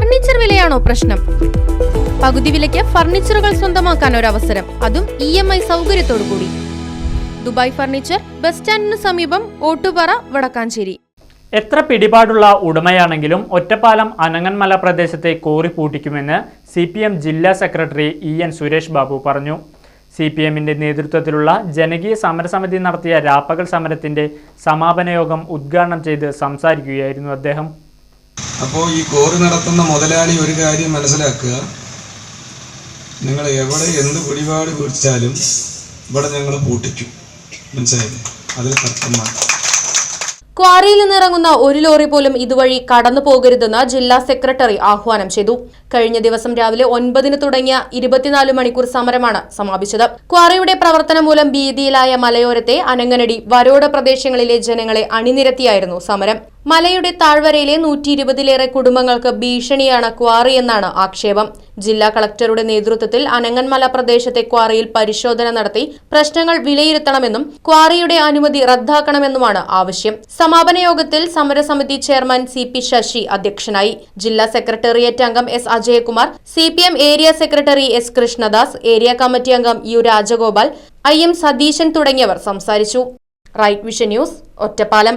Furniture വിലയാണോ പ്രശ്നം? പകുതി വിലയ്ക്ക് ഫർണിച്ചറുകൾ സ്വന്തമാക്കാൻ ഒരു അവസരം അതും ഇ എം ഐ സൗകര്യത്തോടു കൂടി ദുബായ് ഫർണിച്ചർ ബസ് സ്റ്റാൻഡിന് സമീപം ഓട്ടുപാറ വടക്കാഞ്ചേരി. എത്ര പിടിപാടുള്ള ഉടമയാണെങ്കിലും ഒറ്റപ്പാലം അനങ്ങന്മല പ്രദേശത്തെ കോറി പൂട്ടിക്കുമെന്ന് സി പി എം ജില്ലാ secretary E N Suresh Babu പറഞ്ഞു. സി പി എമ്മിന്റെ നേതൃത്വത്തിലുള്ള ജനകീയ സമരസമിതി നടത്തിയ രാപ്പകൽ സമരത്തിന്റെ സമാപന യോഗം ഉദ്ഘാടനം ചെയ്ത് സംസാരിക്കുകയായിരുന്നു അദ്ദേഹം. അപ്പോൾ ഈ കോറി നടത്തുന്ന മുതലാളി ഒരു കാര്യം മനസ്സിലാക്കുക. നിങ്ങൾ എവിടെ എന്ത് പിടിപാട് പിടിച്ചാലും ഇവിടെ ഞങ്ങൾ പൂട്ടിക്കും. മനസ്സിലായില്ലേ? അതിൽ തർക്കമാണ് ക്വാറിയിൽ നിന്നിറങ്ങുന്ന ഒരു ലോറി പോലും ഇതുവഴി കടന്നു പോകരുതെന്ന് ജില്ലാ സെക്രട്ടറി ആഹ്വാനം ചെയ്തു. കഴിഞ്ഞ ദിവസം രാവിലെ ഒൻപതിന് തുടങ്ങിയ ഇരുപത്തിനാല് മണിക്കൂർ സമരമാണ് സമാപിച്ചത്. ക്വാറിയുടെ പ്രവർത്തനം മൂലം ഭീതിയിലായ മലയോരത്തെ അനങ്ങനടി വരോട പ്രദേശങ്ങളിലെ ജനങ്ങളെ അണിനിരത്തിയായിരുന്നു സമരം. മലയുടെ താഴ്വരയിലെ നൂറ്റി ഇരുപതിലേറെ കുടുംബങ്ങൾക്ക് ഭീഷണിയാണ് ക്വാറി എന്നാണ് ആക്ഷേപം. ജില്ലാ കളക്ടറുടെ നേതൃത്വത്തിൽ അനങ്ങന്മല പ്രദേശത്തെ ക്വാറിയിൽ പരിശോധന നടത്തി പ്രശ്നങ്ങൾ വിലയിരുത്തണമെന്നും ക്വാറിയുടെ അനുമതി റദ്ദാക്കണമെന്നുമാണ് ആവശ്യം. സമാപന യോഗത്തിൽ സമരസമിതി ചെയർമാൻ സി പി ശശി അധ്യക്ഷനായി. ജില്ലാ സെക്രട്ടേറിയറ്റ് അംഗം S Ajayakumar C area secretary S Krishnadas area committee അംഗം U Rajagopal I M Satheesan തുടങ്ങിയവർ സംസാരിച്ചു. Right vision news Ottapalam.